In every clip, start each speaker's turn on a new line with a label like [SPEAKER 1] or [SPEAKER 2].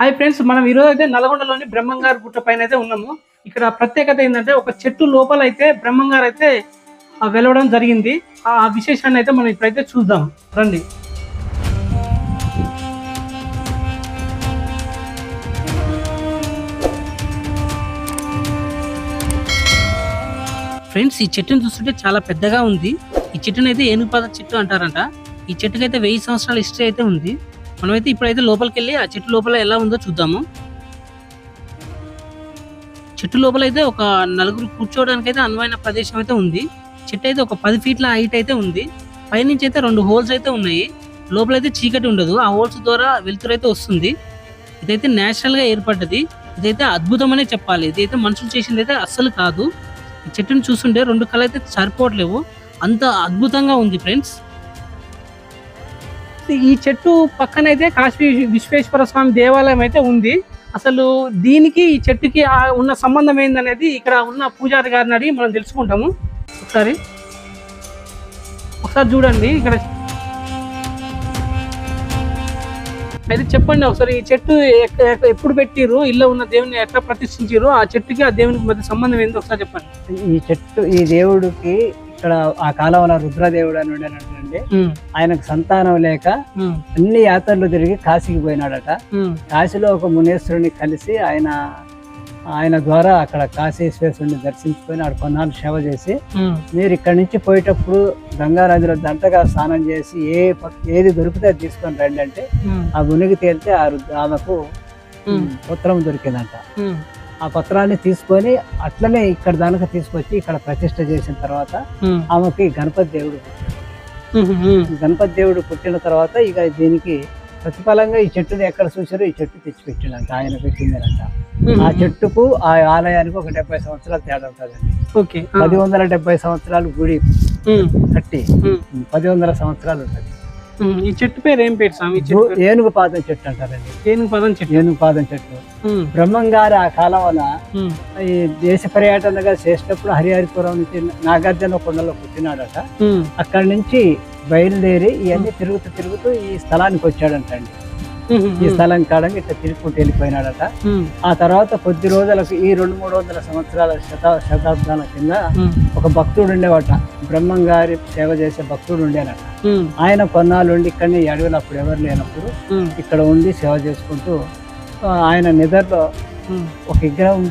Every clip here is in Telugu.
[SPEAKER 1] హాయ్ ఫ్రెండ్స్ మనం ఈరోజు అయితే నల్గొండలోని బ్రహ్మంగారు గుట్ట పైన అయితే ఉన్నాము. ఇక్కడ ప్రత్యేకత ఏంటంటే ఒక చెట్టు లోపల అయితే బ్రహ్మంగారు అయితే వెలవడం జరిగింది. ఆ విశేషాన్ని అయితే మనం ఇప్పుడైతే చూద్దాం. రండి. ఫ్రెండ్స్ ఈ చెట్టుని చూస్తుంటే చాలా పెద్దగా ఉంది. ఈ చెట్టుని అయితే ఏనుగుపాద చెట్టు అంటారంట. ఈ చెట్టుకైతే వెయ్యి సంవత్సరాల హిస్టరీ అయితే ఉంది. మనమైతే ఇప్పుడైతే లోపలికి వెళ్ళి ఆ చెట్టు లోపల ఎలా ఉందో చూద్దాము. చెట్టు లోపల అయితే ఒక నలుగురు కూర్చోవడానికి అయితే అనువైన ప్రదేశం అయితే ఉంది. చెట్టు అయితే ఒక పది ఫీట్ల హైట్ అయితే ఉంది. పైనుంచి అయితే రెండు హోల్స్ అయితే ఉన్నాయి. లోపల అయితే చీకటి ఉండదు. ఆ హోల్స్ ద్వారా వెలుతురు అయితే వస్తుంది. ఇదైతే న్యాచురల్గా ఏర్పడ్డది. ఇదైతే అద్భుతం అనే చెప్పాలి. ఇదైతే మనుషులు చేసింది అయితే అస్సలు కాదు. ఈ చెట్టుని చూస్తుంటే రెండు కళ్ళు అయితే సరిపోవట్లేవు. అంత అద్భుతంగా ఉంది ఫ్రెండ్స్. ఈ చెట్టు పక్కనైతే కాశీ విశ్వేశ్వర స్వామి దేవాలయం అయితే ఉంది. అసలు దీనికి ఈ చెట్టుకి ఉన్న సంబంధం ఏందనేది ఇక్కడ ఉన్న పూజారి గారిని అడిగి మనం తెలుసుకుంటాము. ఒకసారి ఒకసారి చూడండి ఇక్కడ. అయితే చెప్పండి ఒకసారి ఈ చెట్టు ఎప్పుడు పెట్టిర్రు? ఇల్లు ఉన్న దేవుని ఎట్లా ప్రతిష్ఠించారు ఆ చెట్టుకి ఆ దేవునికి మధ్య సంబంధం ఏందో? ఒకసారి చెప్పండి.
[SPEAKER 2] ఈ చెట్టు ఈ దేవుడికి ఇక్కడ ఆ కాలంలో రుద్రదేవుడు అని ఉండేనంటే
[SPEAKER 1] ఉమ్,
[SPEAKER 2] ఆయనకు సంతానం లేక అన్ని యాత్రలు తిరిగి కాశీకి పోయినాడట. కాశీలో ఒక మునేశ్వరుని కలిసి ఆయన ఆయన ద్వారా అక్కడ కాశీ విశ్వేశ్వరుని దర్శించుకొని ఆడ కొన్నాళ్ళు సేవ చేసి మీరు ఇక్కడ నుంచి పోయేటప్పుడు గంగా నదిలో దంటగా స్నానం చేసి ఏ ఏది దొరికితే అది తీసుకొని రండి అంటే ఆ మునిగి తేలితే ఆ ఆమెకు ఉత్తరం దొరికిందంట. ఆ పత్రాన్ని తీసుకొని అట్లనే ఇక్కడ దానికి తీసుకొచ్చి ఇక్కడ ప్రతిష్ట చేసిన తర్వాత ఆమెకి గణపతి దేవుడు గణపతి దేవుడు పుట్టిన తర్వాత ఇక దీనికి ప్రతిఫలంగా ఈ చెట్టుని ఎక్కడ చూసారో ఈ చెట్టు తెచ్చి పెట్టిండంట ఆయన పెట్టిందనంట ఆ చెట్టుకు ఆ ఆలయానికి ఒక డెబ్బై సంవత్సరాలు తేడా ఉంటుందండి.
[SPEAKER 1] ఓకే
[SPEAKER 2] పది వందల డెబ్బై సంవత్సరాలు గుడి కట్టి పది వందల సంవత్సరాలు ఉంటుంది.
[SPEAKER 1] ఈ చెట్టు పేరు ఏం పేరు స్వామి?
[SPEAKER 2] ఏనుగు పాదం చెట్టు అంటారండి
[SPEAKER 1] ఏనుగు పదం చెట్టు.
[SPEAKER 2] ఏనుగు పాదం చెట్టు బ్రహ్మంగారు ఆ కాలం వల్ల ఈ దేశ పర్యటనగా చేసేటప్పుడు హరిహరిపురం నుంచి నాగార్జున కొండలో పుట్టినాడట. అక్కడి నుంచి బయలుదేరి ఇవన్నీ తిరుగుతూ తిరుగుతూ ఈ స్థలానికి వచ్చాడంటండి. ఈ స్థలం కాడంగా ఇట్లా తిరుగుకుంటూ వెళ్ళిపోయినాడట. ఆ తర్వాత కొద్ది రోజులకు ఈ రెండు మూడు వందల సంవత్సరాల శత శతాబ్దాల కింద ఒక భక్తుడు ఉండేవాట. బ్రహ్మం గారి సేవ చేసే భక్తుడు ఉండేనట. ఆయన కొన్నాళ్ళు ఉండి ఇక్కడనే ఈ అడవిలో అప్పుడు ఎవరు లేనప్పుడు ఇక్కడ ఉండి సేవ చేసుకుంటూ ఆయన నిద్రలో ఒక విగ్రహం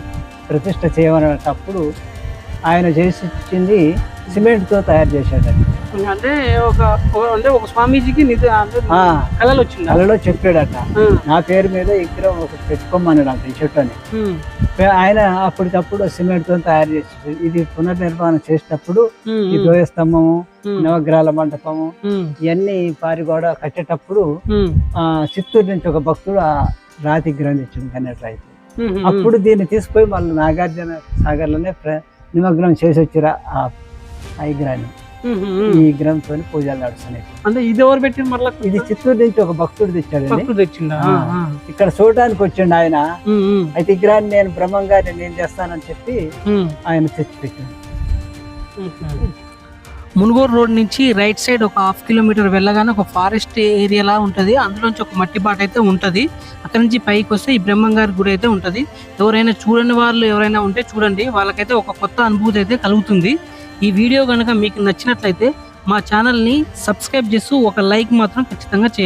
[SPEAKER 2] ప్రతిష్ట చేయమనేటప్పుడు ఆయన చేసి ఇచ్చింది సిమెంట్తో తయారు చేశాడండి
[SPEAKER 1] అంటే ఒక అంటే ఒక స్వామీజీకి అంటే కళలు వచ్చిందా
[SPEAKER 2] కలలో చెప్పాడట. నా పేరు మీద విగ్రహం ఒకటి పెట్టుకోమన్నాడు ఈ చెట్టుని
[SPEAKER 1] ఉమ్,
[SPEAKER 2] ఆయన అప్పటికప్పుడు సిమెంట్తో తయారు చేసి ఇది పునర్నిర్మాణం చేసేటప్పుడు ఈ ద్వయస్తంభము
[SPEAKER 1] ఉమ్,
[SPEAKER 2] నవగ్రహాల మండపము ఇవన్నీ పారి గోడ కట్టేటప్పుడు ఆ చిత్తూరు నుంచి ఒక భక్తుడు ఆ రాతి గ్రహించింది కన్నట్లయితే. అప్పుడు దీన్ని తీసుకుపోయి మళ్ళీ నాగార్జున సాగర్లోనే నిమగ్నం చేసి వచ్చిరా ఆ విగ్రహాన్ని ఈ. విగ్రహంతో పూజలు నడుస్తున్నాయి.
[SPEAKER 1] అంటే ఇది ఎవరు పెట్టింది మరలా?
[SPEAKER 2] ఇది చిత్తూరు నుంచి ఒక భక్తుడు ఆ. ఇక్కడ చూడడానికి వచ్చిండు ఆయన. అయితే విగ్రహాన్ని నేను బ్రహ్మంగారిని నేను చేస్తానని చెప్పి ఆయన తెచ్చి పెట్టాడు.
[SPEAKER 1] మునుగోరు రోడ్ నుంచి రైట్ సైడ్ ఒక హాఫ్ కిలోమీటర్ వెళ్ళగానే ఒక ఫారెస్ట్ ఏరియాలా ఉంటుంది. అందులోంచి ఒక మట్టి బాట అయితే ఉంటుంది. అక్కడ నుంచి పైకి వస్తే ఈ బ్రహ్మంగారి గుడి అయితే ఉంటుంది. ఎవరైనా చూడని వాళ్ళు ఎవరైనా ఉంటే చూడండి. వాళ్ళకైతే ఒక కొత్త అనుభూతి అయితే కలుగుతుంది. ఈ వీడియో కనుక మీకు నచ్చినట్లయితే మా ఛానల్ని సబ్స్క్రైబ్ చేస్తూ ఒక లైక్ మాత్రం ఖచ్చితంగా చేయండి.